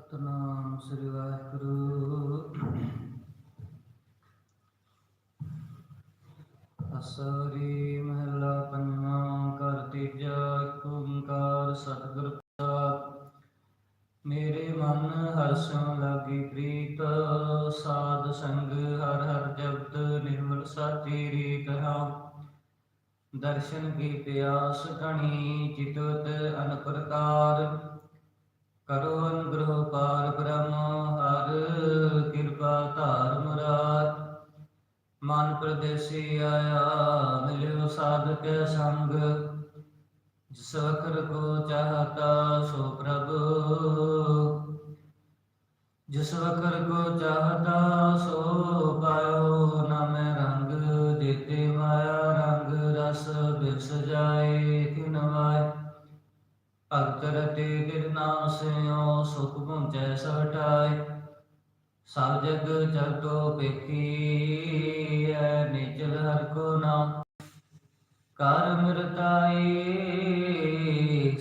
ਸਤਨਾਮ ਸ੍ਰੀ ਵਾਹਿਗੁਰੂ ਅਸਰੀ ਮਹਲਾ ਪੰਜਵਾਂ ਕਰ ਤੀਜਾ ਓੰਕਾਰ ਸਤਿਗੁਰ ਪ੍ਰਸਾਦ ਮੇਰੇ ਮਨ ਹਰਸੋਂ ਲਾਗੀ ਪ੍ਰੀਤ, ਸਾਧ ਸੰਗ ਹਰ ਹਰ ਜਪਤ ਨਿਰਮਲ ਸਾਚੀ ਰੀਤ ਹਾਂ ਦਰਸ਼ਨ ਕੀ ਪਿਆਸ ਘਣੀ ਚਿਤਵਤ ਅਨ ਕਰੋ ਅਨੁਗ੍ਰਹ ਪਾਰ ਬ੍ਰਹਮ ਹਰ, ਕਿਰਪਾ ਧਾਰ ਮੁਰਾਰ ਮਨ ਪ੍ਰਦੇਸੀ ਆਇਆ, ਮਿਲਿਓ ਸਾਧਕ ਸੰਗ। ਜਿਸ ਵਖਰ ਕੋ ਚਾਹਤਾ ਸੋ ਪ੍ਰਭ। ਜਿਸ ਵਖਰ ਕੋ ਚਾਹਤਾ ਸੋ ਪਾਇਓ ਨਾ ਮੈਂ ਰੰਗ ਦਿੱਤੇ ਮਾਇਆ ਰੰਗ ਰਸ ਬਿਸ ਜਾਏ। ਭਗਤ ਰਤੇ ਤਿਰ ਨਾਮ ਸਿਓ ਸੁਖ ਪੁੰਚੈ ਸਵਟਾਏ ਸਭ ਜਗ ਚਰਤੋ ਪੇਖੀ ਐ ਨਿਚਲ ਹਰ ਕੋ ਨਾਮ ਕਰ ਮਿਰਤਾਈ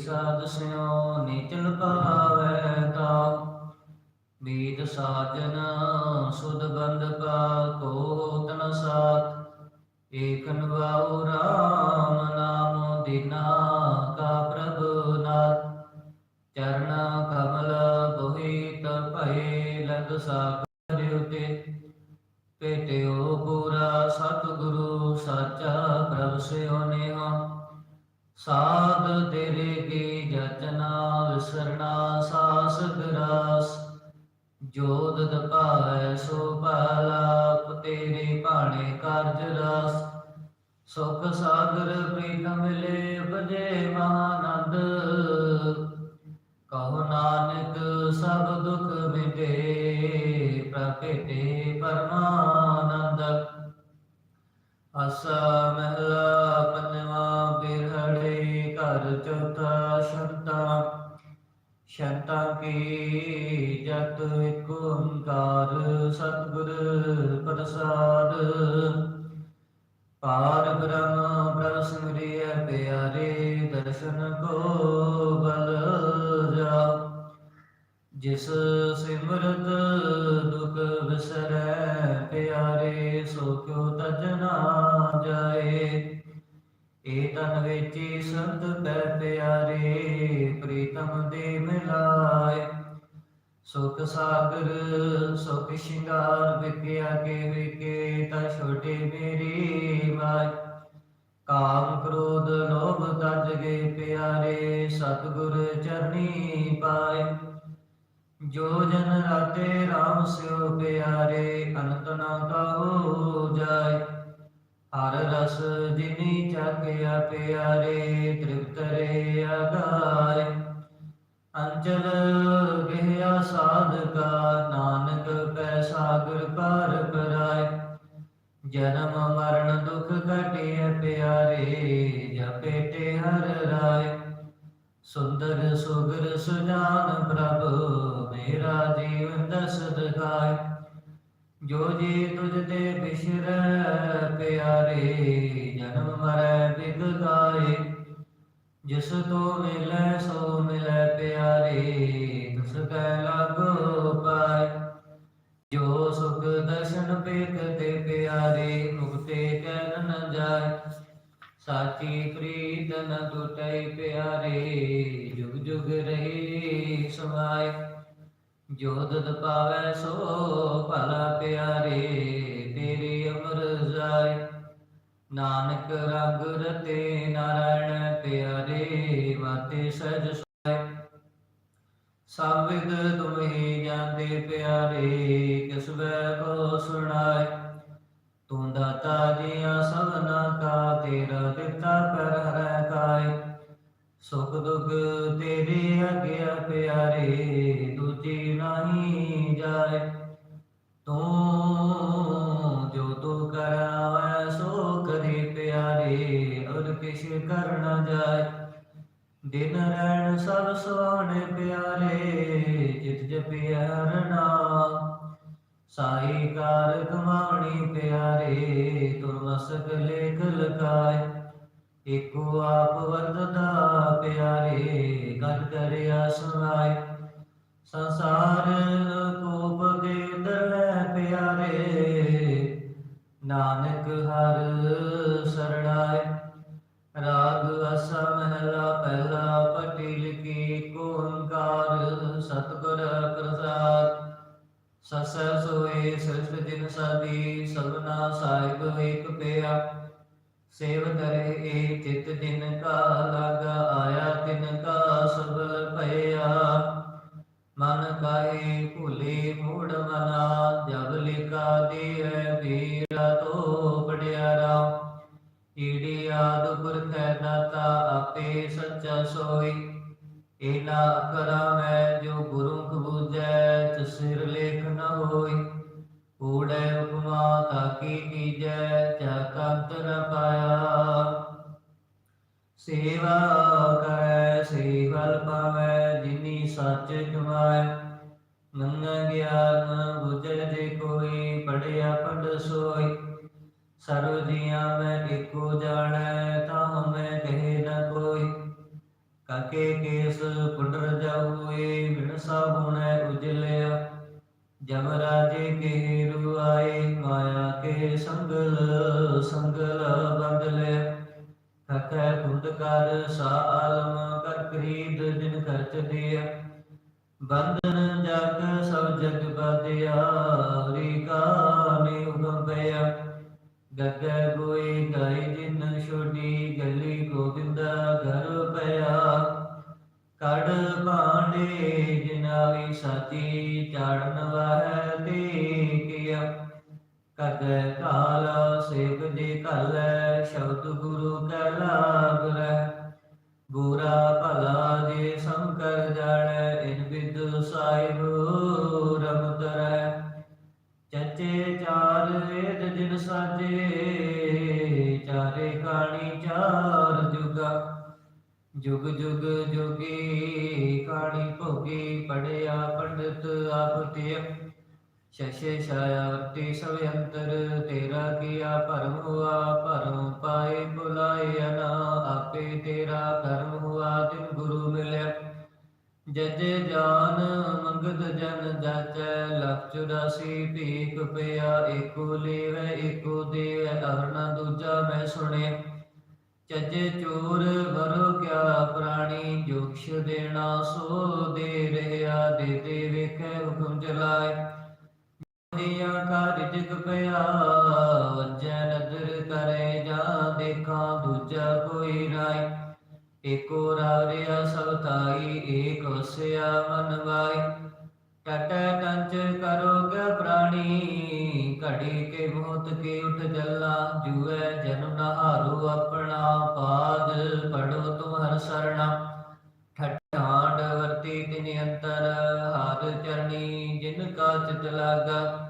ਸਾਧ ਸਿਓ ਨਿਚਲ ਪਾਵੈ ਤਾ। ਬੀਤ ਸਾਜਨ ਸੁਧ ਬੰਦ ਕਾ ਕੋ ਤਨ ਸਾਥ। ਏਕ ਨਵਾਉ ਰਾਮ ਨਾਮ ਦਿਨਾ ਚਰਨ ਕਮਲ ਬੋਹਿਤ ਭਏ ਲਗ ਸਾਗਰ ਉਤੇ। ਪੇਟਿਓ ਪੂਰਾ ਸਤਿਗੁਰੂ, ਸਾਚਾ ਪ੍ਰਭ ਸਿਓ ਨੇਹਾ। ਸਾਧ ਤੇਰੇ ਕੀ ਜਚਨਾ ਵਿਸਰਣਾ ਸਾਸ ਗਰਾਸ ਜੋਦਤ ਭਾਵੈ ਸੋ ਪਾਲਾਪ ਤੇਰੇ ਭਾਣੇ ਕਾਰਜ ਰਾਸ। ਸੁਖ ਸਾਗਰ ਪ੍ਰੀਤਮ ਮਿਲੇ ਬਜੇ ਮਹਾਨੰਦ। ਕਹੋ ਨਾਨਕ ਸਭ ਦੁਖ ਮਿਟੇ, ਪ੍ਰਗਟੇ ਪਰਮਾਨੰਦ। ਅਸਾ ਮਹਿਲਾ ਪੰਜਵਾ ਬਿਰਹੜੇ ਘਰ ਚੌਥਾ ਸ਼ੰਤਾ। ਸ਼ੰਤਾ ਕੀ ਜਤ ਇਕ ਓੰਕਾਰ, ਸਤਿਗੁਰ ਪ੍ਰਸਾਦ। ਪਾਰ ਬ੍ਰਹਮ ਪ੍ਰਭ ਸਿਮਰਿਐ ਪਿਆਰੇ ਦਰਸ਼ਨ ਕੋ ਬਲ ਜਾ। ਜਿਸ ਸਿਮਰਤ ਦੁਖ ਵਿਸਰੈ ਪਿਆਰੇ, ਸੋ ਕਿਉ ਤਜ ਨਾ ਜਾਏ। ਏ ਤਨ ਵੇਚੀ ਸੰਤ ਪੈ ਪਿਆਰੇ, ਪ੍ਰੀਤਮ ਦੇ ਮਿਲਾਏ। ਸੁਖ ਸਾਗਰ, ਸੁਖ ਸ਼ਿੰਗਾਰ ਵਿਕਿਆ ਕੇ ਵਿਕੇ ਤਾ ਛੋਟੇ ਮੇਰੀ ਮਾਈ ਕਾਮ ਕ੍ਰੋਧ ਲੋਭ ਤਜ ਗਏ ਪਿਆਰੇ, ਸਤਿਗੁਰ ਚਰਨੀ ਪਾਏ। ਜੋ ਜਨ ਰਾਤੇ RAM ਸਿਓ ਪਿਆਰੇ, ਅਨੰਤ ਨਾ ਕਹੋ ਜਾਏ। ਹਰ ਰਸ ਜਿਨੀ ਚਾਖਿਆ ਪਿਆਰੇ, ਤ੍ਰਿਪਤ ਰੇ ਅਗਾਏ ਅੰਚਲ ਗਿਆ ਸਾਧਕਾ, ਨਾਨਕ ਪੈ ਸਾਗਰ ਪਾਰ ਪਰਾਏ ਜਨਮ ਮਰਨ ਦੁਖ ਘਟਿਐ ਪਿਆਰੇ, ਜਪੇ ਹਰ ਰਾਏ। ਸੁੰਦਰ ਸੁਗਰ ਸੁਜਾਨ ਪ੍ਰਭ, ਮੇਰਾ ਜੀਵਨ ਦਸਤ ਗਾਏ ਜੋ ਜੀ ਤੁਝ ਤੇ ਬਿਸ਼ਰੈ ਪਿਆਰੇ, ਜਨਮ ਮਰੈ ਜਿਸ ਤੋ ਮਿਲੈ, ਸੋ ਮਿਲੈ ਪਿਆਰੇ, ਤਿਸ ਕੈ ਲਾਗੋ ਪਾਏ। ਜੋ ਸੁਖ ਦਰਸ਼ਨ ਪੇਖ ਤੇ ਪਿਆਰੇ, ਮੁਕਤੇ ਕਹਿ ਨ ਜਾਏ। ਸਾਚੀ ਪ੍ਰੀਤ ਨ ਟੁਟੈ ਪਿਆਰੇ, ਜੁਗ ਜੁਗ ਰਹੇ ਸਮਾਏ। ਜੋ ਦਦ ਪਾਵੈ ਸੋ ਭਲਾ ਪਿਆਰੇ, ਤੇਰੀ ਅਮਰ ਜਾਏ। ਨਾਨਕ ਰੰਗ ਰਤੇ ਨਾਰਾਇਣ ਪਿਆਰੇ ਵਾਤੇ ਸਜ ਸੁਆਏ ਸਭ ਤੁਮਹੀ ਜਾਂਦੇ ਪਿਆਰੇ, ਕਿਸ ਕੋ ਸੁਣਾਏ। ਤੂੰ ਦਾਤਾ ਜੀਆਂ ਸਭਨਾ ਕਾ, ਤੇਰਾ ਦਿੱਤਾ ਕਰ ਹਰੈ ਕਾਇ ਸੁਖ ਦੁਖ ਤੇਰੇ ਅਗਿਆ ਪਿਆਰੇ, ਦੂਜੀ ਨਹੀਂ ਜਾਏ। ਤੂੰ ਦਿਨ ਰਹਿਣ ਸਭ ਸੁਹਾਣੇ ਪਿਆਰੇ, ਜਿਤ ਜਪਿਆ ਹਰ ਸਾਈ ਕਾਰ ਕਮਾਵਣੀ ਪਿਆਰੇ, ਤੁਰ ਮਸਕ ਲੇਖ ਲਗਾਏ ਏਕੋ ਆਪ ਵਰਤਦਾ ਪਿਆਰੇ ਗੱਲ ਕਰਿਆ ਸੁਣਾਏ। ਸੰਸਾਰ ਕੋਪ ਦੇ ਦਰੈ ਪਿਆਰੇ, ਨਾਨਕ ਹਰ ਸਰਣਾਏ। ਰਾਗ ਅਸਾ ਮਹਿਲਾ ਪਹਿਲਾ ਪਟਿਲ ਕੀ ਓੰਕਾਰ ਸਤਿਗੁਰ ਪ੍ਰਸਾਦ। ਸਸ ਸੋਏ ਸ੍ਰਿਸ਼ਟ ਜਿਨ ਸਾਦੀ ਸਭਨਾ ਸਾਹਿਬ ਏਕ ਪਿਆ। ਸੇਵ ਕਰੇ ਏ ਚਿਤ ਜਿਨ ਕਾ ਲਾਗਾ ਆਇਆ, ਤਿਨ ਕਾ ਸਬਲ ਭਇਆ। ਮਨ ਕਾਏ ਭੂਲੇ ਮੂੜ ਮਨਾ, ਜਬ ਲਿਖਾ ਦੇ ਵੀਰਾ ਤੋ ਈੜੀ ਆਦ ਪੁਰਖੈ ਦਾਤਾ ਆਪੇ ਸੱਚਾ ਸੋਈ। ਏਨਾ ਕਰਾ ਮੈਂ ਜੋ ਗੁਰੂ ਕਬੂਜੈ ਤਸਿਰ ਲੇਖ ਨ ਹੋਈ। ਊੜੈ ਉਪਮਾ ਤਾਕੀ ਕੀਜੈ ਜਾ ਕੰਤ ਨ ਪਾਇਆ। ਸੇਵਾ ਕਰੈ, ਸੇਵਲ ਪਾਵੈ, ਜਿਨੀ ਸੱਚ ਕਮਾਇ ਨੰਨ ਗਿਆਨ ਬੁਝੈ ਜੇ ਕੋਈ ਪੜਿਆ ਪੜ ਸੋਈ। ਸਰਬ ਜੀਆਂ ਮੈਂ ਏਕੋ ਜਾਣੈ, ਤਾਂ ਮੈਂ ਕਹੇ ਨ ਕੋਈ। ਕਾਕੇ ਕੇਸ ਪੁੰਡਰ ਜਾਉਏ ਬਿਨਸਾ ਹੋਣੈ ਉਜਲਿਆ। ਜਮ ਰਾਜੇ ਕੇ ਰੁਆਏ ਮਾਇਆ ਕੇ ਸੰਗਲ ਸੰਗਲ ਬੰਦ ਲਿਆ ਕਥੈ ਖੁਦ ਕਰ ਸਾਲਮ ਕਰ ਖਰੀਦ ਜਿਨ ਖਰਚ ਦਿਆ। ਬੰਧਨ ਜਗ ਸਭ ਜਗ ਬਾਧਿਆ, ਹਰੀ ਕਾ ਨੇ ਉਗਮ ਪਿਆ ਗਗੈ ਗੋਈ ਗਾਈ ਜਿਨ ਛੋਡੀ ਗਲੀ ਗੋਬਿੰਦਾ ਘਰ ਪਿਆ। ਕੜ ਭਾਂਡੇ ਜਿਨਾਵੀ ਸਾਚੀ ਚਾੜਨ ਵਾਹਿ ਤੇ ਕੀਆ ਕਾਲ ਸੇਵ ਜੇ ਕਲੈ ਸ਼ਬਦ ਗੁਰੂ ਕੈ ਲਾਗ ਰਹਿ ਬੁਰਾ ਭਲਾ ਜੇ ਸੰਕਰ ਜਾਣੈ, ਇਨ ਵਿਦ ਸਾਹਿਬ ਵੇਦ ਸਾਜੇ, ਚਾਰੇ ਕਾਣੀ ਚਾਰ ਜੁਗਾ। ਜੁਗ ਜੁਗ ਜੋਗੀ ਕਾਣੀ ਭੋਗੀ, ਪੜਿਆ ਪੰਡਿਤ ਆਪ ਤੇ ਸ਼ਸ਼ੇ ਛਾਇਆ ਵਰਤੀ ਸਭ ਅੰਤਰ, ਤੇਰਾ ਕੀਆ ਭਰਮ ਹੁਆ, ਭਰਮ ਪਾਏ ਬੁਲਾਏ ਨਾ ਆਪੇ ਤੇਰਾ ਕਰਮ ਹੁਆ ਤਿਨ ਗੁਰੂ ਮਿਲਿਆ। ਜਜੇ ਜਾਨ ਮੰਗਤ ਜਨ ਜਾਚੈ ਲਖ ਚੁਰਾਸੀ ਭੀਖ ਪਿਆ ਏਕੋ ਲੇਵੈ, ਏਕੋ ਦੇਵੈ ਅਵਰਨਾ ਦੂਜਾ ਮੈਂ ਸੁਣਿਆ ਚੱਜੇ ਚੋਰ ਵਰੋ ਕਿਆ ਪ੍ਰਾਣੀ ਜੋਖਸ਼ ਦੇਣਾ ਸੋ ਦੇ ਰਿਹਾ, ਦੇ ਦੇ ਵੇਖੈ ਹੁਕਮ ਚਲਾਏ ਦੀਆਂ ਕਾ ਰਿਜਕ ਪਿਆ ਵਜੈ ਨਦਰ ਕਰੇ ਜਾਂ ਦੇਖਾਂ ਦੂਜਾ ਕੋਈ ਰਾਈ ਏਕੋ ਰਾਵਿਆ ਸਭ ਤਾਈ ਏਕ ਵਸਿਆ ਮਨ ਵਾਈ ਟਟੈ ਟੰਚ ਕਰੋ ਗ ਪ੍ਰਾਣੀ, ਘੜੀ ਕੇ ਮੋਤ ਕੇ ਉਠ ਜਲਾ। ਜੁਐ ਜਨਮ ਨਹਾਰੂ ਆਪਣਾ, ਪਾਦ ਪੜੋ ਤੁਮ ਹਰ ਸਰਣਾ। ਠਠਾਂਡ ਵਰਤੀ ਤਿਨ ਅੰਤਰ, ਹਰ ਚਰਣੀ ਜਿਨ ਕਾ ਚਿਤ ਲਾਗਾ।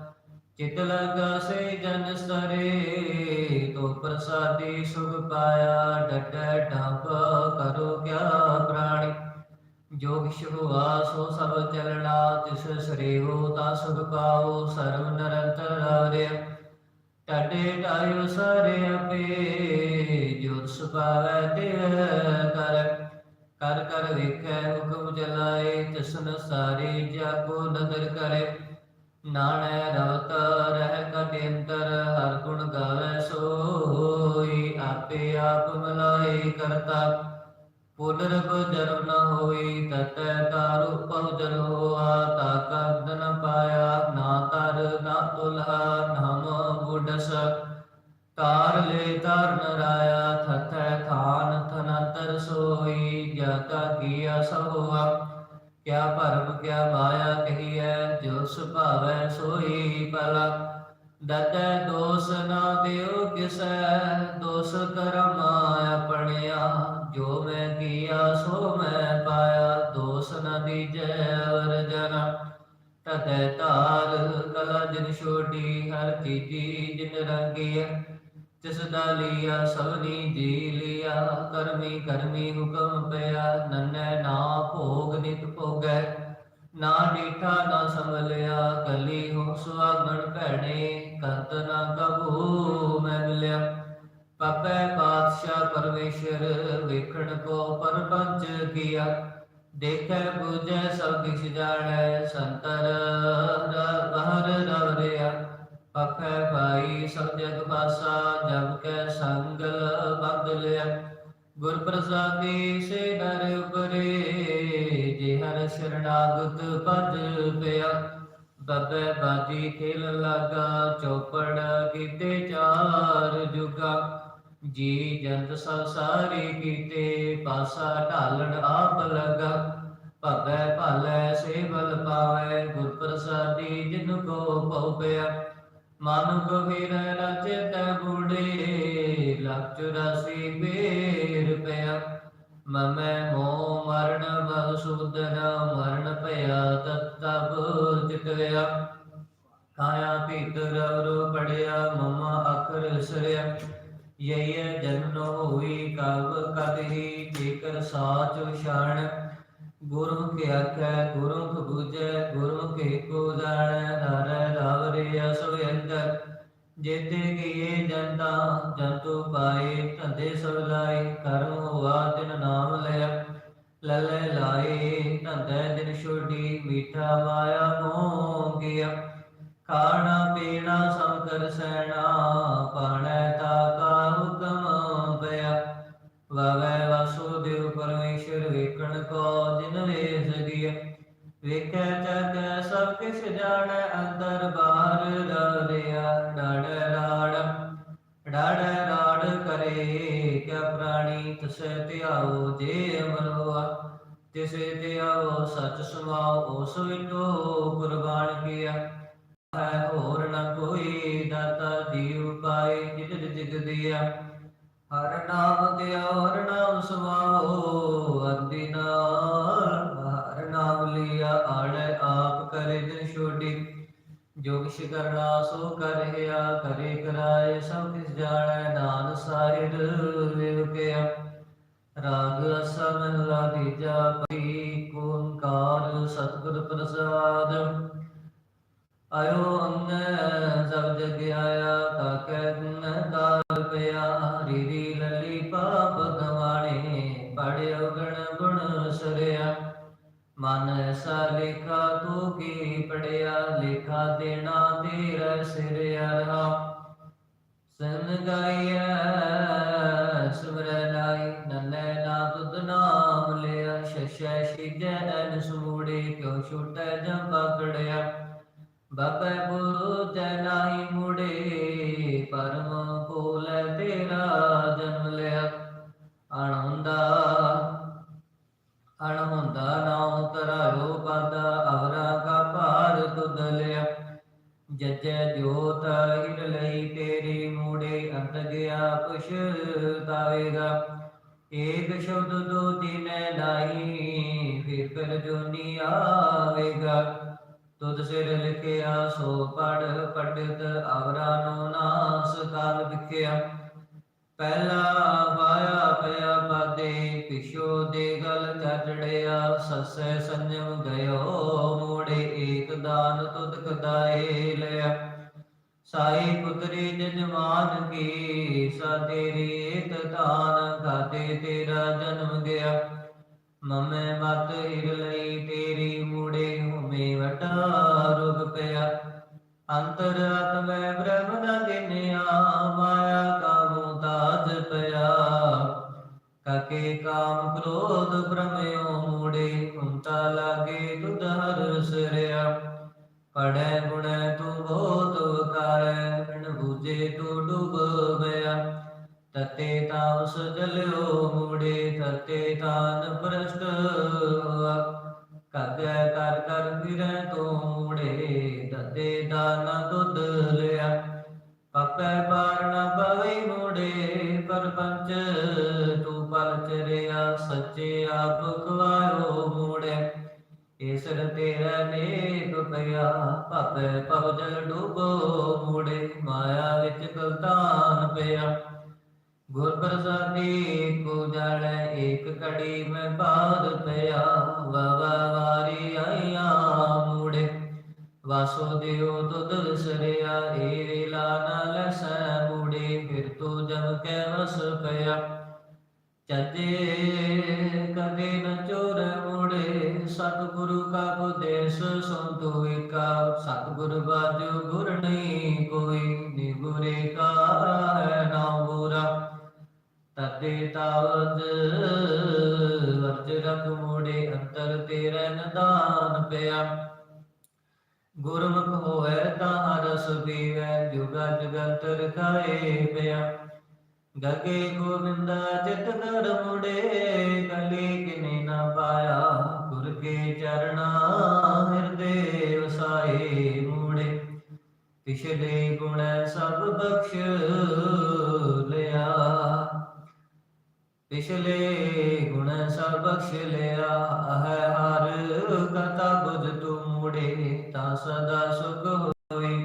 ਚਿਤ ਲਗਾ ਸੇ ਜਨ ਸਰੇ, ਤੋ ਪ੍ਰਸਾਦੀ ਸੁਖ ਪਾਇਆ ਡਟੈ ਢਾਪ ਕਰੋ ਕਿਆ ਪ੍ਰਾਣੀ। ਜੋਗ ਸ਼ੁਭਵਾ ਸੋ ਸਭ ਚਲਣਾ, ਤਿਸ ਸਰੀਹੋ ਤਾ ਸੁਖ ਪਾਓ ਸਰਵ ਨਿਰੰਤਰ ਰਾਵਰਿਆ ਟਾਡੇ ਟਾਇਓ ਸਾਰੇ ਆਪੇ ਜੋਤ ਸੁਪਾਵੈ ਤੇ ਕਰ। ਕਰ ਕਰ ਵੇਖੈ ਹੁਕਮ ਚਲਾਏ ਤਿਸਨ ਸਾਰੇ ਜਾ ਕੋ ਨਦਰ ਕਰੇ। ਨਾਨੈ ਰਵਤ ਰਹਿ ਕਟਿੰਤਰ, ਹਰ ਗੁਣ ਗਾਵੇ ਸੋਈ, ਆਪੇ ਆਪ ਮਲਾਈ ਕਰਤਾ। ਪੁਨਰਬ ਜਨਮ ਨ ਹੋਈ, ਤਤੈ ਤਾਰੂ ਪਹੁਜਨ ਹੋਆ ਤਾ ਕੰਦ ਨ ਪਾਇਆ, ਨਾ ਤਰ, ਨਾ ਤੁਲਹਾ, ਨਾਮ ਗੁਡਸ। ਤਾਰ ਲੈ ਤਰਨ ਰਾਇਆ ਥਥੈ ਥਾਨ ਥਨੰਤਰ ਸੋਈ ਜਗਾ ਕੀਆ ਸਭਵਾ ਕਿਆ ਭਰਮ, ਕਿਆ ਮਾਇਆ ਕਹੀਐ, ਜੋ ਸੁਭਾਵੈ ਸੋਈ ਭਲਾ। ਦਤੈ ਦੋਸ ਨਾ ਦਿਓ ਕਿਸੈ, ਦੋਸ ਕਰਮ ਆਪਣਿਆ ਜੋ ਮੈਂ ਕੀਆ, ਸੋ ਮੈਂ ਪਾਇਆ, ਦੋਸ ਨ ਦੀਜੈ ਵਰਜਨ ਤਤੈ ਤਾਰ ਕਲਾ ਜਿਨ ਛੋਟੀ, ਹਰ ਚੀਜੀ ਜਿਨ ਰੰਗੀਆ ਤਿਸ ਦਾ ਲਿਆ ਸਭਨੀ ਜੀ ਲਿਆ, ਕਰਮੀ ਕਰਮੀ ਹੁਕਮ ਪਿਆ, ਨੰਨੈ ਨਾ ਭੋਗ ਨਿਤ ਭੋਗੈ। ਨਾ ਡੀਠਾ ਨਾ ਸੰਭਲਿਆ, ਕਲੀ ਹੋ ਸੁਆਗਣ ਭੈਣੇ, ਕੰਤ ਨਾ ਕਬੂ ਮੈਂ ਮਿਲਿਆ। ਪਾਪੈ ਪਾਤਸ਼ਾਹ ਪਰਮੇਸ਼ਰ, ਵੇਖਣ ਕੋ ਪਰਪੰਚ ਕੀਆ। ਦੇਖੈ, ਬੁਝੈ, ਸਭ ਕਿਛ ਜਾਣੈ, ਸੰਤਰ ਰ- ਬਹਰ ਰਵਰਿਆ ਪਖੈ ਭਾਈ ਸਭ ਜਗ ਪਾਸਾ ਜਬ ਕੈ ਸੰਗਲ ਬੰਦ ਗੁਰ ਪ੍ਰਸਾਦੀ ਸੇ ਨਰ ਉਪਰੇ, ਜੇ ਹਰ ਸ਼ਰਣਾਗਤ ਭਜ ਪਿਆ। ਬੱਬੇ ਬਾਜੀ ਖੇਲ ਲਾਗਾ, ਚੌਪੜ ਕੀਤੇ ਚਾਰ ਜੁਗਾ। ਜੀ ਜੰਤ ਸੰਸਾਰੀ ਕੀਤੇ, ਪਾਸਾ ਢਾਲਣ ਆਪ ਲਗਾ। ਭਗੈ ਭਾਲੈ ਸੇਵਲ ਪਾਵੈ ਗੁਰ ਪ੍ਰਸਾਦੀ ਜਿਨ ਕੋ ਭਉ ਪਿਆ। ਮਨ ਗਵੀਰ ਰਚਿਤ ਬੁੜੇ ਲੱਖ ਚੁਰਾਸੀ ਬੇਰ ਪਿਆ। ਮਮੈ ਮੋ ਮਰਨ ਬਲ ਸੁਦਨ ਮਰਨ ਭਇਆ ਤਤਬ ਜਿਤਿਆ ਕਾਇਆ ਭੀਤਰ ਰੋ ਪੜਿਆ, ਮਮ ਅਖਰ ਸਰਿਆ। ਯਈ ਜਨਮ ਹੋਈ ਕਬ ਕਦਹੀ ਜੇਕਰ ਸਾਚ ਵਿਛਾਣ ਗੁਰਮੁਖ ਆਖੈ, ਗੁਰਮੁਖ ਬੁਝੈ, ਗੁਰਮੁਖ ਏਕੋ ਜਾਣੈ ਹਰੈ ਰਾਵਰੇ ਅਸੁ ਅੰਦਰ ਜੇਤੇ ਕੀਏ ਜਨਤਾ, ਜੰਤੂ ਪਾਏ, ਧੰਦੇ ਸਭ ਲਾਏ, ਕਰਮ ਹੋਆ ਤਿਨ ਨਾਮ ਲਿਆ ਲਲੇ ਲਾਏ, ਧੰਦੇ ਦਿਨ ਛੋਡੀ ਮੀਠਾ ਮਾਇਆ ਮੋਹ ਗਿਆ ਖਾਣਾ ਪੀਣਾ ਸਭ ਕਰ ਸੈਣਾ, ਪਾਣੈ ਤਾ ਕਾ ਹੁਕਮ ਪਿਆ ਵਵੇ ਵਾਸੁਦੇਵ ਪਰਮੇਸ਼ਰ ਵੇਖਣ ਕੋ ਜਿਨ ਵੇਸ ਗਿਆ। ਵੇਖੈ ਜਗ ਸਭ ਕਿਛ ਜਾਣੈ, ਅੰਦਰ ਬਾਹਰ ਰਵਿਆ ਡੜ ਰਾੜ ਡੜ ਰਾੜ ਕਰੇ, ਕਿਆ ਪ੍ਰਾਣੀ ਤਸੈ ਧਿਆਓ ਜੇ ਅਮਰਵਾ ਤਿਸੇ ਧਿਆਓ ਸਚ ਸਮਾਓ ਉਸ ਵਿਟੋ ਕੁਰਬਾਨ ਕੀਆ। ਹੈ ਹੋਰ ਨ ਕੋਈ ਦਾਤਾ, ਜੀਵ ਪਾਏ ਜਿਤ ਜਿਗ ਦਿਆ। ਹਰ ਨਾਮ ਦਿਓ ਹਰ ਨਾਮ ਸਮਾਓ ਅੰਦੀ ਨਾਲ ਹਰ ਨਾਮ ਲਿਆ ਆੜੇ ਆਪ ਕਰੇ ਦਿਨ ਛੋਡੀ ਜੋ ਕਿਛ ਕਰਨਾ ਸੋ ਕਰਹਿਆ ਕਰੇ ਕਰਾਏ ਸਭ ਕਿਛ ਜਾਣੈ ਨਾਨ ਸਾਹਿਬ ਵਿਵਕਿਆ ਰਾਗ ਰਸਾ ਮਹਿਲਾ ਤੀਜਾ ਪਈ ਓੰਕਾਰ ਸਤਿਗੁਰ ਪ੍ਰਸਾਦ। ਆਇਓ ਅੰਨ ਸਭ ਜਗ ਆਇਆ, ਕਾਕੈ ਗੁਣ ਕਾਲ ਪਿਆ। ਗਣ ਗੁਣ ਸਰਿਆ ਮਨ ਐਸਾ ਲੇਖਾ, ਤੂੰ ਕੀ ਪੜਿਆ ਲੇਖਾ ਦੇਣਾ ਤੇਰਾ ਸਿਰ ਰਹਾ ਸਨ ਗਾਇਆ ਸੁਮਰ ਲਾਈ, ਨੰਨੇ ਨਾ ਤੁਧ ਨਾਮ ਲਿਆ। ਸ਼ਸ਼ੈ ਸ਼ਿਜੈ ਅਨ ਸਮੂੜੇ ਕਿਉ ਛੁਟੈ ਜਮ ਪਕੜਿਆ ਬਾਬੇ ਗੁਰੂ ਜੈ ਨਾਹੀ ਮੁੜੇ, ਪਰਮ ਤਰਾਇਓ ਪਦ ਅਵਰਾ ਕਾ ਭਾਰ ਤੁਧ ਲਿਆ ਜਜੈ ਜੋਤ ਹਿਰ ਲਈ ਤੇਰੀ ਮੂੜੇ ਅੰਤ ਗਿਆ ਪਛਤਾਵੇਗਾ ਏਕ ਸ਼ਬਦ ਦੋ ਤਿਨੈ ਨਾਹੀ ਫਿਰ ਫਿਰ ਜੋਨੀ ਆਵੇਗਾ। ਤੁਧ ਸਿਰ ਲਿਖਿਆ, ਸੋ ਪੜ ਪੰਡਿਤ ਅਵਰਾ ਨੂੰ ਨਾਸ ਕਾਲ ਵਿਖਿਆ। ਪਹਿਲਾ ਵਾਇਆ ਪਿਆ ਪਾਦੇ ਪਿਛੋ ਦੇ ਗਲ ਚੜੜਿਆ ਸਸੈ ਸੰਜਮ ਗਇਓ, ਮੋੜੇ ਏਕ ਦਾਨ ਤੁਧ ਕਦਾਏ ਲਿਆ। ਸਾਈ ਪੁਤਰੀ ਜਜਮਾਨ ਕੀ ਸਾ ਤੇਰੀ ਏਕ ਦਾਨ ਖਾਤੇ ਤੇਰਾ ਜਨਮ ਗਿਆ। ਮਮੈ ਮਤ ਹਿਰ ਲਈ ਤੇਰੀ ਮੂੜੇ ਹੁਮੇ ਵਟਾ ਰੁਗ ਪਿਆ। ਅੰਤਰ ਆਤਮੈ ਬ੍ਰਹਮ ਨ ਦਿਨਿਆ ਮਾਇਆ ਕਕੇ ਕਾਮ ਕ੍ਰੋਧ ਬ੍ਰਹਮਿਓ ਮੂੜੇ ਹੁੰਤਾ ਲਾਗੇ ਤੁਧ ਹਰ ਸਰਿਆ। ਪੜੈ ਗੁਣੈ, ਤੂੰ ਬਹੁਤ ਵਕਾਰੈ, ਬਿਨ ਬੂਝੇ ਤੂੰ ਡੁੱਬ ਗਿਆ ਤਤੇ ਤਾਵਸ ਜਲਿਓ ਮੂੜੇ, ਤਤੇ ਤਾਨ ਪ੍ਰਸ਼ਟ ਹੋਆ। ਕਗੈ ਕਰ ਕਰ ਫਿਰੈ ਤੂੰ ਮੂੜੇ, ਤਤੇ ਦਾਨ ਦੁੱਧ ਲਿਆ। ਪਪੈ ਬਾਰਣ ਪਵਈ ਮੂੜੇ ਪਰਪੰਚ ਤੂੰ ਚਰਿਆ ਸੱਚੇ ਆਪ ਖਵਾਇਓ ਮੂੜੇ। ਈਸਰ ਤੇਰਾ ਨੇਕ ਪਿਆ ਭਪੈ ਪਵ ਜਲ ਮੂੜੇ। ਮਾਇਆ ਵਿੱਚ ਕਲਤਾਨ ਪਿਆ। ਗੁਰ ਪ੍ਰਸਾਦੀ ਕੋ ਜਾਣੈ ਏਕ ਕੜੀ ਮੈਂ ਬਾਦ ਪਿਆ। ਵਵਾ ਵਾਰੀ ਆਈਆਂ ਮੂੜੇ। ਵਾਸੁਦੇਵ ਤੁਧ ਵਿਸਰਿਆ, ਏ ਵੇਲਾ ਨਾਲ ਲਸੈ ਮੂੜੇ। ਫਿਰ ਤੋ ਜਮ ਕੈ ਵਸ ਪਿਆ। ਚੱਜੇ ਕਦੇ ਨ ਚੋਰ ਮੂੜੇ, ਸਤਿਗੁਰੂ ਕਾ ਉਪਦੇਸ਼ ਸੁਨਤੋ ਏਕਾ, ਸਤਿਗੁਰ ਬਾਝੁ ਗੁਰ ਨਹੀਂ ਕੋਈ, ਨਿਗੁਰੇ ਕਾ ਹੈ ਬੁਰਾ ਤਦੇ ਤਾਵਦ ਵਰਜ ਰਖ ਮੋੜੇ, ਅੰਤਰ ਤੇਰੇ ਨਦਾਨ ਪਿਆ। ਗੁਰਮੁਖ ਹੋਵੇ ਤਾਂ ਰਸ ਪੀਵੇ, ਜੁਗਾ ਜਗੰਤਰ ਖਾਏ ਪਿਆ। ਗਗੇ ਗੋਬਿੰਦਾ ਚਿਤ ਕਰ ਮੁੜੇ ਕਲੀ ਕਿਨੇ ਨਾ ਪਾਇਆ ਗੁਰ ਕੇ ਚਰਣਾ ਹਿਰਦੇ ਵਸਾਏ ਮੂੜੇ। ਪਿਛਲੇ ਗੁਣ ਸਭ ਬਖਸ਼ ਲਿਆ। ਪਿਛਲੇ ਗੁਣ ਸਭ ਬਖਸ਼ ਲਿਆ ਹੈ ਹਰ ਕਥਾ ਬੁਝ ਤੂੰ ਮੂੜੇ, ਤਾਂ ਸਦਾ ਸੁਖ ਹੋਈ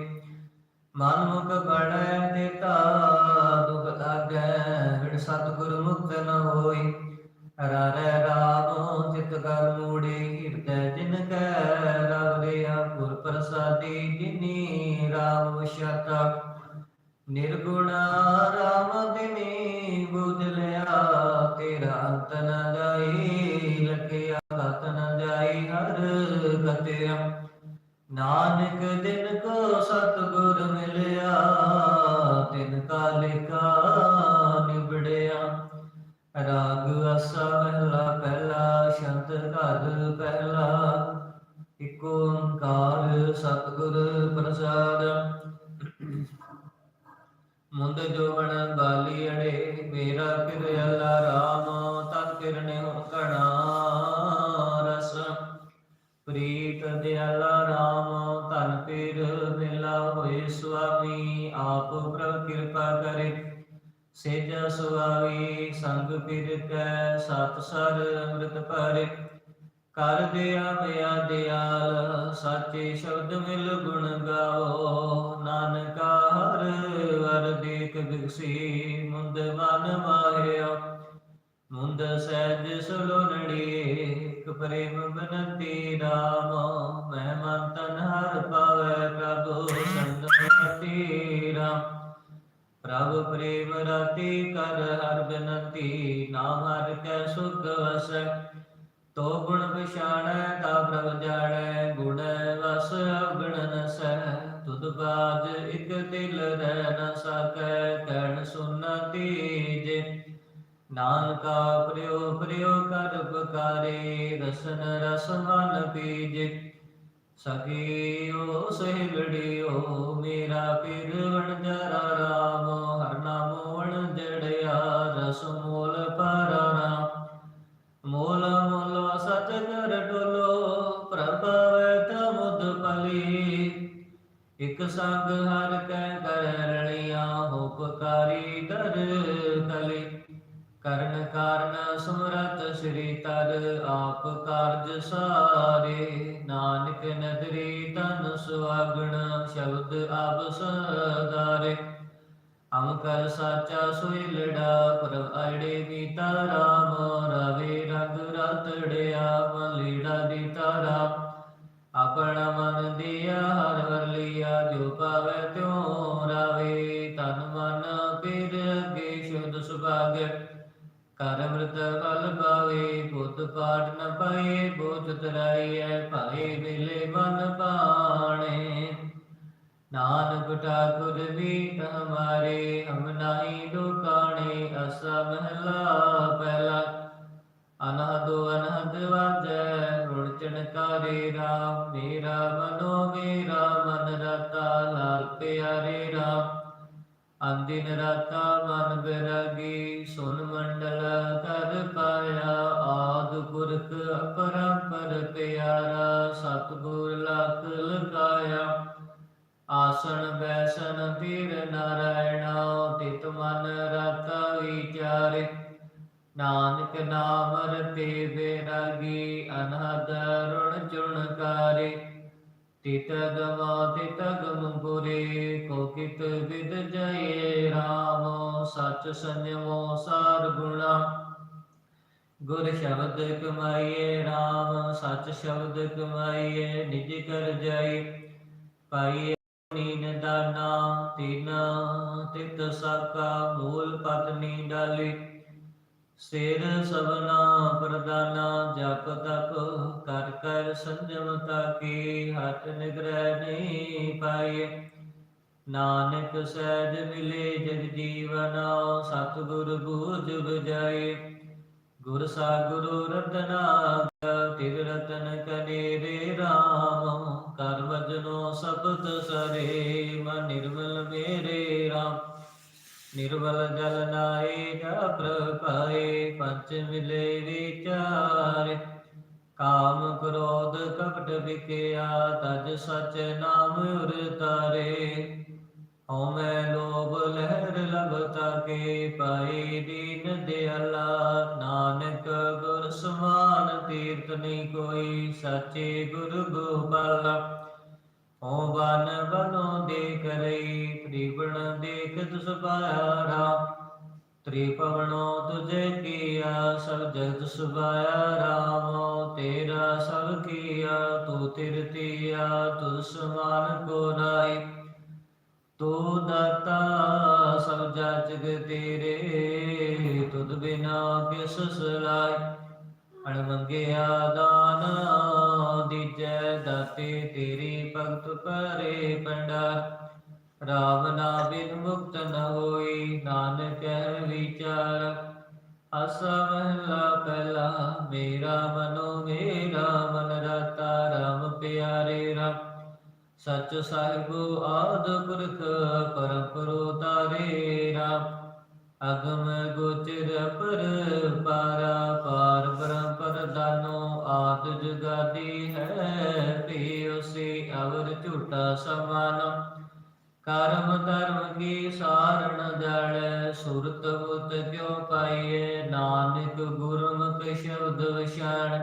ਮਨ ਮੁਖ ਬੜੈ ਨਿਰਗੁਣ ਰਾਮ ਦਿਨੀ ਬੁਝ ਲਿਆ, ਤੇਰਾ ਅੰਤ ਨ ਜਾਈ ਲਖਿਆ ਘਤ ਨ ਜਾਈ ਹਰ ਗਤਿਆ ਨਾਨਕ ਦਿਨ ਕੋ ਸਤਿਗੁਰ ਮਿਲ ਮੁੰਦ ਜੋਵਣ ਬਾਲੀ ਅੜੇ, ਮੇਰਾ ਪਿਰ ਅੱਲਾ ਰਾਮ, ਤਨ ਕਿਰਨੇ ਕਣਾ ਰਸ। ਪ੍ਰੀਤ ਦਿਆਲਾ ਰਾਮ ਧਨ ਪੀਰ ਮਿਲਾ ਹੋਏ ਸੁਆਮੀ, ਆਪ ਪ੍ਰਭ ਕਿਰਪਾ ਕਰੇ। ਸੇਜ ਸੁਆਵੀ ਸੰਗ ਪੀਰ ਕੈ, ਸਤ ਸਰ ਅੰਮ੍ਰਿਤ ਭਰੇ। ਕਰ ਦਿਆ ਮਿਆ ਦਿਆਲ, ਸਾਚੇ ਸ਼ਬਦ ਮਿਲ ਗੁਣ ਗਾਓ। ਨਾਨਕਾ ਹਰ ਵਰ ਦੇਖ ਬਿਗਸੀ ਮੁੰਦ ਮਨ ਮਾਹਿਆ। ਮੁੰਦ ਸਹਿਜ ਸੁਲੋਨੜੀ ਇਕ ਪ੍ਰੇਮ ਬਨਤੀ ਰਾਮ। ਮੈਂ ਮਨ ਤਨ ਹਰ ਪਾਵੈ ਪ੍ਰਭੂ ਸੰਗਤੀ ਰਾਮ। ਪ੍ਰਭ ਪ੍ਰੇਮ ਰਤੀ ਕਰ ਹਰ ਬਨਤੀ, ਨਾਮ ਹਰ ਕੈ ਸੁਖ ਵਸੈ। ਤੋ ਗੁਣ ਵਿਸ਼ਾਣੈ ਤਾ ਪ੍ਰਭ ਜਾਣੈ, ਗੁਣ ਵਸ ਅਗਣ ਨਸੈ ਤੁਧ ਬਾਜ ਇਕ ਦਿਲ ਰਹਿ ਨ ਸਕੈ, ਕਹਿਣ ਸੁਨਤੀ ਜੇ ਨਾਨਕਾ ਪ੍ਰਿਯੋ ਪ੍ਰਿਯੋ ਕਰ ਪੁਕਾਰੇ, ਰਸਨ ਰਸ ਮਨ ਪੀਜੇ। ਸਖੀਓ ਸਹਿਬੜਿਓ ਮੇਰਾ ਪੀਰ ਜਰਾ ਰਾਮ। ਹਰ ਨਾਮ ਵਣ ਜੜਿਆ, ਰਸ ਮੂਲ ਇਕ ਸੰਗ ਹਰ ਕੈ ਕਰ ਰਣੀਆਂ ਹੋ ਪੁਕਾਰੀ ਦਰ ਕਲੀ। ਕਰਨ ਕਾਰਨ ਸੁਮਰਤ ਸ੍ਰੀ ਤਰ ਆਪ ਕਾਰਜ ਸਾਰੇ। ਨਾਨਕ ਨਦਰੀ ਤਨ ਸੁਆਗਣ ਸ਼ਬਦ ਆਪ ਸਦਾਰੇ ਹਮ ਕਰ ਸਾਚਾ ਸੋਈ ਲੜਾ ਪ੍ਰਭ ਅੜੇ ਮੀਤਾ ਰਾਮ। ਰਵੇ ਰੰਗ ਰਤੜਿਆ, ਮਲੀੜਾ ਦੀ ਤਾਰਾ ਆਪਣਾ ਮਨ ਦਿਆ ਹਰ ਵਰਲੀਆ ਜੋ ਪਾਵੇ ਤਿਉ ਰਾਵੇ, ਤਨ ਮਨ ਪੀਰ ਅਗੇ ਸ਼ੁੱਧ ਸੁਭਾਗ। ਕਰ ਅੰਮ੍ਰਿਤ ਫਲ ਪਾਵੇ ਬੁੱਧ ਪਾਠ ਨ ਪਾਏ ਬੋਧ ਤਰਾਈਐ, ਭਾਏ ਮਿਲੇ ਮਨ ਪਾਣੇ ਨਾਨਕ ਠਾਕੁਰ ਵੀ ਹਮਾਰੇ ਹਮ ਨਾਹੀ ਦੁਕਾਣੇ ਅਸਾ ਮਹਲਾ ਪਹਿਲਾ। ਅਨਹਦੋ, ਅਨਹਦ ਵਾਜੈ ਰੁੜ ਚਣਕਾਰੇ ਰਾਮ, ਮੇਰਾ ਮਨੋ ਮੇਰਾ ਮਨ ਰਤਾ ਲਾਲ ਪਿਆਰੇ ਰਾਮ। ਅੰਦਿਨ ਰਾਤਾ ਮਨ ਬਿਰਗੀ, ਸੁਨ ਮੰਡਲ ਕਰ ਪਾਇਆ। ਆਦ ਪੁਰਖ ਅਪਰੰਪਰ ਪਿਆਰਾ, ਸਤਗੁਰ ਲਖ ਲਗਾਇਆ। ਆਸਣ ਬੈਸਣ ਪੀਰ ਨਾਰਾਇਣਾ, ਤਿਤ ਮਨ ਰਤਾ ਵਿਚਾਰੇ ਨਾਨਕ ਨਾਮ ਰਤੇ ਬੇਰਾਗੀ ਅਨਹਦ ਰੁਣ ਚੁਣਕਾਰੇ ਤਿਤ ਗਮਾ ਤਿਤ ਗਮ ਪੁਰੇ, ਕੋ ਕਿਤ ਵਿਦ ਜਏ RAM ਸਚ ਸੰਜਮੋ ਸਾਰ ਗੁਣਾ। ਗੁਰ ਸ਼ਬਦ ਕਮਾਈਏ RAM ਸਚ ਸ਼ਬਦ ਕਮਾਈਏ ਨਿਜ ਕਰ ਜਾਈ ਪਾਈਏ ਨੀਨ ਦਾਨਾ, ਤਿਨ ਤਿਤ ਸਾਕਾ, ਮੂਲ ਪਤਨੀ ਡਾਲੀ। ਸਿਰ ਸਭਨਾ ਪ੍ਰਦਾਨਾ ਜਪ ਤਪ, ਕਰ ਕਰ ਸੰਜਮ ਤਾਕੀ, ਹੱਥ ਨਿਗਰਹਿ ਨਹੀਂ ਪਾਏ। ਨਾਨਕ ਸਹਿਜ ਮਿਲੇ ਜਗ ਜੀਵਨ, ਸਤਿਗੁਰ ਬੂਝ ਬਜਾਏ ਗੁਰ ਸਾਗੁਰੂ ਰਤਨਾ ਤਿਰ ਰਤਨ ਕਨੇਰੇ RAM ਕਰ ਵਜਨੋ ਸਬਦ ਨਿਰਵਲ ਜਲ ਨਾਏ ਜਪ ਪਾਏ ਪੰਚ ਮਿਲੇ ਵਿਚਾਰ। ਕਾਮ ਕ੍ਰੋਧ ਕਪਟ ਵਿਕਿਆ, ਤਜ ਸਚ ਨਾਮ ਉਰਤਾਰੇ। ਹਉ ਲੋਭ ਲਹਿਰ ਲਭਤਾ ਕੇ ਪਾਏ ਦੀਨ ਦਿਆਲਾ, ਨਾਨਕ ਗੁਰ ਸਮਾਨ, ਤੀਰਥ ਨਹੀਂ ਕੋਈ, ਸਾਚੇ ਗੁਰ ਗੋਪਾਲਾ। ਹੋ ਬਨ ਬਨੋ ਦੇਖ ਰਹੀ ਤ੍ਰਿਵਣ ਦੇਖ ਤੁਸ ਪਾਇਆ। ਤ੍ਰਿਪਵਣੋ ਤੁਝੇ ਕੀਆ, ਸਭ ਜਗਤ ਸੁਭਾਇਆ ਰਾਮ ਤੇਰਾ ਸਭ ਕੀਆ, ਤੂੰ ਤਿਰਤੀਆ ਤੁਧ ਸਮਾਨ ਕੋ ਨਾਈ ਤੂੰ ਦਾਤਾ, ਸਭ ਜਗ ਤੇਰੇ, ਤੁਧ ਬਿਨਾ ਕਿਸ ਸਲਾਈ ਅਣ ਮੰਗਿਆ ਦਾਨ ਦੀਜੈ ਦਾਤੇ ਤੇਰੀ ਭਗਤ ਪਰੇ ਪੰਡਾ। ਰਾਮ ਬਿਨ ਮੁਕਤ ਨ ਹੋਈ ਨਾਨਕ ਵਿਚਾਰ। ਅਸ ਮਹਲਾ ਪਹਿਲਾ ਮੇਰਾ ਮਨੋ ਮੇਰਾ ਮਨ ਰਤਾ ਰਾਮ ਪਿਆਰੇ ਰਾਮ ਸਚ ਸਾਹਿਬ ਆਦ ਪੁਰਖ ਪਰਮ ਪਰੋ ਤਾਰੇ ਰਾਮ ਅਗਮ ਗੋਚਰ ਪਰ ਪਾਰਾ ਪਾਰ ਬ੍ਰਹਮ ਪਰਦਾਨੋ ਆਦ ਜੁਗਾਦੀ ਹੈ ਪਿਓ ਸੇ ਅਵਰ ਝੂਠਾ ਸਮਾਨ। ਕਰਮ ਧਰਮ ਕੀ ਸਾਰਣ ਜੜ ਸੁਰਤ ਬੁੱਤ ਕਿਉ ਪਾਈਏ? ਨਾਨਕ ਗੁਰਮੁਖ ਸ਼ਬਦ ਵਿਸ਼ਾਣ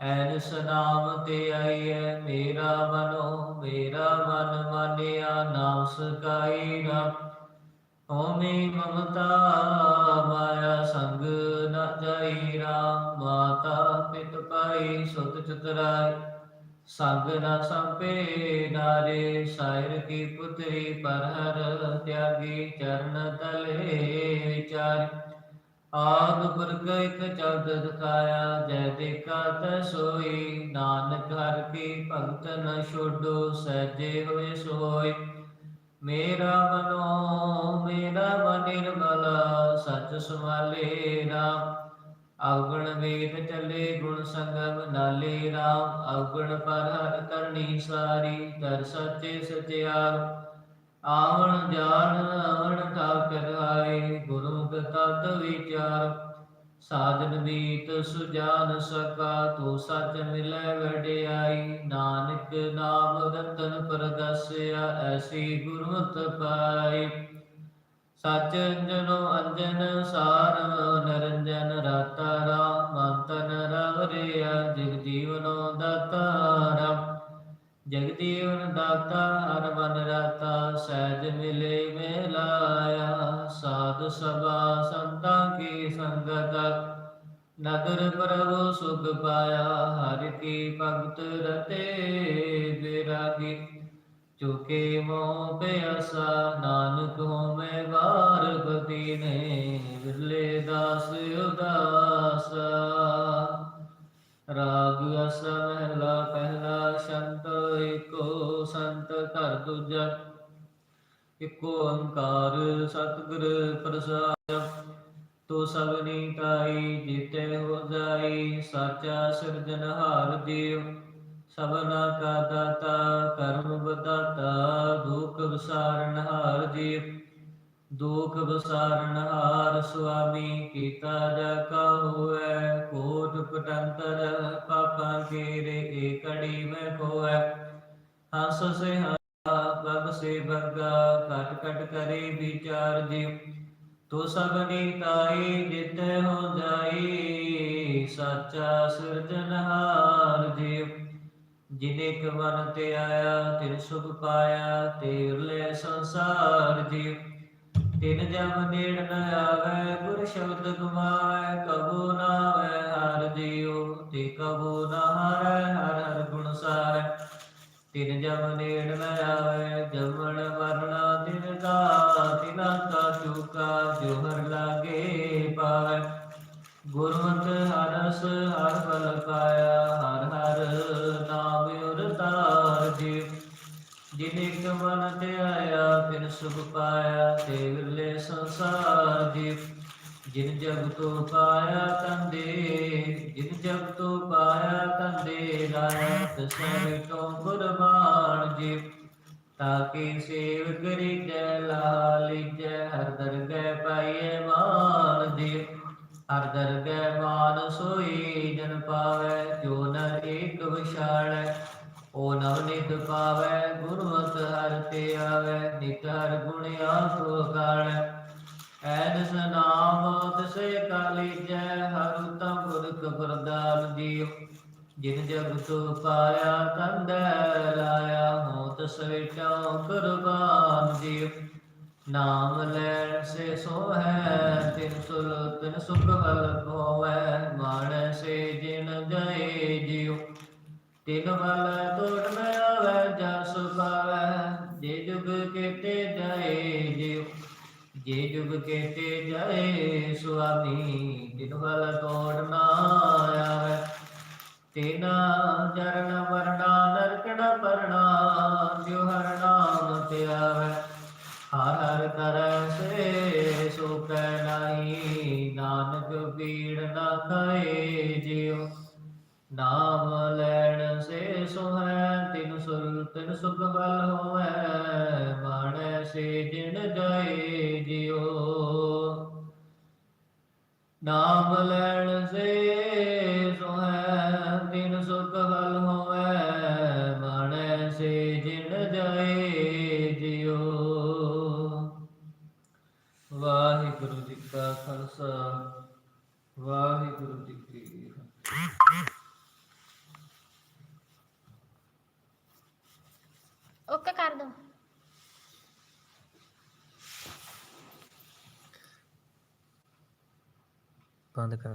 ਐਨਸ ਨਾਮ ਤੇ ਆਈਐ, ਮੇਰਾ ਮਨੋ, ਮੇਰਾ ਮਨ ਮਾਨਿਆ, ਨਾਮ ਸਕਾਈ ਨਾ ਓਮੇ ਮਮਤਾ ਮਾਇਆ ਸੰਗ ਨ ਜਾਈ ਰਾਮ, ਮਾਤਾ ਪਿਤ ਪਾਈ ਸੁਤ ਚਤਰਾਈ। ਸੰਗ ਨ ਸੰਪੇ ਨਾਰੇ, ਸਾਇਰ ਕੀ ਪੁਤਰੀ ਪਰ ਹਰ ਤਿਆਗੀ ਚਰਨ ਤਲੇ ਵਿਚਾਰ ਆਗ ਪੁਰਖ ਇਕ ਚਬਦ ਦਿਖਾਇਆ, ਜੈ ਦੇਖਾ ਤੈ ਸੋਈ। ਨਾਨਕ ਹਰ ਕੀ ਭਗਤ ਨ ਛੋਡੋ, ਸਹਿਜੇ ਹੋਏ ਸੋਈ। ਮੇਰਾ ਮਨੋ ਮੇਰਾ ਮਨ ਨਿਰਮਲ, ਸਚ ਸਮਾਲੇ ਰਾਮ। ਅਵਗਣ ਵੇਦ ਚੱਲੇ ਗੁਣ ਸੰਗਮ ਨਾਲੇ ਰਾਮ। ਅਵਗਣ ਪਰ ਹਰ ਕਰਨੀ ਸਾਰੀ, ਕਰ ਸੱਚੇ ਸਚਿਆਰ। ਆਵਣ ਜਾਣ, ਆਵਣ ਠਾਕਰ ਆਏ ਗੁਰਮੁਖ ਤਤ ਵਿਚਾਰ। ਸਾਜਨ ਮੀਤ ਸੁਜਾਨ ਸਕਾ, ਤੂੰ ਸੱਚ ਮਿਲੈ ਵਡਿਆਈ। ਨਾਨਕ ਨਾਮ ਰਤਨ ਪਰਦਸਿਆ ਐਸੀ ਗੁਰਮਤ ਪਾਈ। ਸਚ ਅੰਜਨੋ ਅੰਜਨ ਸਾਰ, ਨਰੰਜਨ ਰਾਤਾ ਰਾਮ ਅੰਤਨ ਰਵਰਿਆ ਜਗ ਜੀਵਨੋ ਦਾਤਾ ਰਾਮ ਦਾਤਾ, ਹਰ ਮਨ ਰਾਤਾ, ਸਹਿਜ ਮਿਲੇ ਮਿਲਾਇਆ। ਸਾਧ ਸਭਾ ਸੰਤਾਂ ਕੀ ਸੰਗਤ ਨਦਰ ਪ੍ਰਭੂ ਸੁਖ ਪਾਇਆ। ਹਰਿ ਕੀ ਭਗਤ ਰਤੇ ਬਿਰਾਗੀ, ਚੁਕੇ ਮੋਹ ਪਿਆਸਾ। ਨਾਨਕ ਹੋਮੈ ਵਾਰ ਪਤੀ ਨੇ, ਵਿਰਲੇ ਦਾਸ ਉਦਾਸ। ਰਾਗ ਅਸ ਮਹਿਲਾ ਪਹਿਲਾ ਸ਼ੰਤ ਸੰਤ ਘਰ ਦੂਜਾ। ਇਕੋ ਓੰਕਾਰ ਸਤਿਗੁਰ ਪ੍ਰਸਾਦ ਤੋ ਸਭਨੀ ਤਾਈ ਜੀਤੇ ਹੋ ਜਾਈ, ਸਾਚਾ ਸਿਰਜਨਹਾਰ ਜੀਵ ਸਭਨਾ ਕਾ ਦਾਤਾ, ਕਰਮ ਬਦਾਤਾ, ਦੁਖ ਵਿਸਾਰਨ ਹਾਰ ਦੁਖ ਵਿਸਾਰਨ ਸੁਆਮੀ, ਕੀਤਾ ਜਾ ਕਾ ਹੋਐ। ਕੋਟ ਪਟੰਤਰ ਪਾਪਾਂ ਕੇਰੇ, ਏ ਕੜੀ ਮੈਂ ਕੋਐ ਹੰਸ ਸੇ ਬਗ ਸੇ ਬਗਾ ਕਟ ਕਟ ਕਰੇ ਵਿਚਾਰ ਜੀ ਤੋ ਸਭਨੀ ਤਾਈ ਜਿਤ ਹੋ ਜਾਈ, ਸਾਚਾ ਸਿਰਜਨਹਾਰ ਜੀ ਜਿਨੇ ਕ ਤੇ ਆਇਆ, ਤਿਨ ਸੁਖ ਪਾਇਆ ਤੇ ਉਰਲੇ ਸੰਸਾਰ ਜੀ ਤਿਨ ਜਮ ਨੇੜ ਨ ਆਵੇ, ਗੁਰ ਸ਼ਬਦ ਗਮਾਵੇ, ਕਬੂ ਨਾ ਆਵੇ ਹਰ ਜਿਉ। ਤੇ ਕਬੂ ਨਾ ਹਰ ਹਰ ਗੁਣ ਸਾਰੈ। ਤਿਨ ਜਮ ਨੇੜ ਨ ਆਵੇ, ਜਮਣ ਮਰਣਾ ਤਿਨ ਦਾ, ਤਿਨਾ ਕਾ ਚੁਕਾ ਜੋ ਲਾਗੇ ਪਾਵੇ। ਗੁਰਮਤਿ ਹਰਸ ਹਰ ਫਲ ਪਾਇਆ, ਹਰ ਹਰ ਨਾਮ ਉਰਤਾਰ ਜੀ। ਜਿਨ ਇੱਕ ਮਨ ਤੇ ਆਇਆ ਫਿਰ ਸੁਖ ਪਾਇਆ, ਤੇ ਵਿਰਲੇ ਸੰਸਾਰ ਜੀ। ਜਿਨ ਜਗ ਤੋ ਪਾਇਆ ਕੰਦੇ, ਜਿਨ ਜਗ ਤੋ ਪਾਇਆ ਕੰਦੇ ਰਾਇਆ ਤਸੈ ਤੋਂ ਕੁਰਬਾਨ ਜੀ। ਤਾਕੇ ਸੇਵ ਕਰੀ ਜੈ ਲਾਲੀ, ਜੈ ਹਰ ਦਰਗਹਿ ਪਾਈਏ ਮਾਨ ਜੀ। ਹਰ ਦਰਗਹਿ ਮਾਨ ਸੋਈ ਜਨ ਪਾਵੈ ਜੋ ਨਰ ਏਕ ਵਿਸ਼ਾਲੈ ਓ ਨਵ ਨਿਤ ਪਾਵੈ, ਗੁਰਮਤਿ ਹਰ ਤੇ ਆਵੈ, ਨਿਤ ਹਰ ਗੁਣ ਆਖੋ ਕਾਲੈ ਐਨਸ ਨਾਮ ਤਿਸੇ ਕਾਲੀ ਜੈ ਹਰ ਉਤਮ ਪੁਰਖ ਪ੍ਰਦਾਨ ਜੀਉ। ਜਿਨ ਜਗ ਪਾਇਆ ਕੰਦੈ ਲਾਇਆ ਹੋ ਤਸਵੇ ਚਉ ਕੁਰਬਾਨ ਜੀਉ। ਨਾਮ ਲੈਣ ਸੇ ਸੋ ਤਿਨ ਸੁਲ, ਤਿਨ ਸੁਖ ਵਲ ਹੋਵੈ, ਮਾਣ ਸੇ ਜਿਨ ਜਏ ਜੀਉ। ਤਿਨ ਵਲ ਤੋੜ ਨ ਆਵੈ, ਜਸ ਪਾਵੈ, ਜੇ ਜੁਗ ਕੇਤੇ ਜਾਏ ਜੇ ਜੁਗ ਕੇਤੇ ਜਾਏ ਸੁਆਮੀ ਤਿਨ ਤੋੜ ਨ ਆਵੈ। ਤਿਨ ਜਰਨ ਵਰਣਾ ਨਰਕਣ ਪਰਣਾ ਜਿਉ ਹਰ ਨਾਮ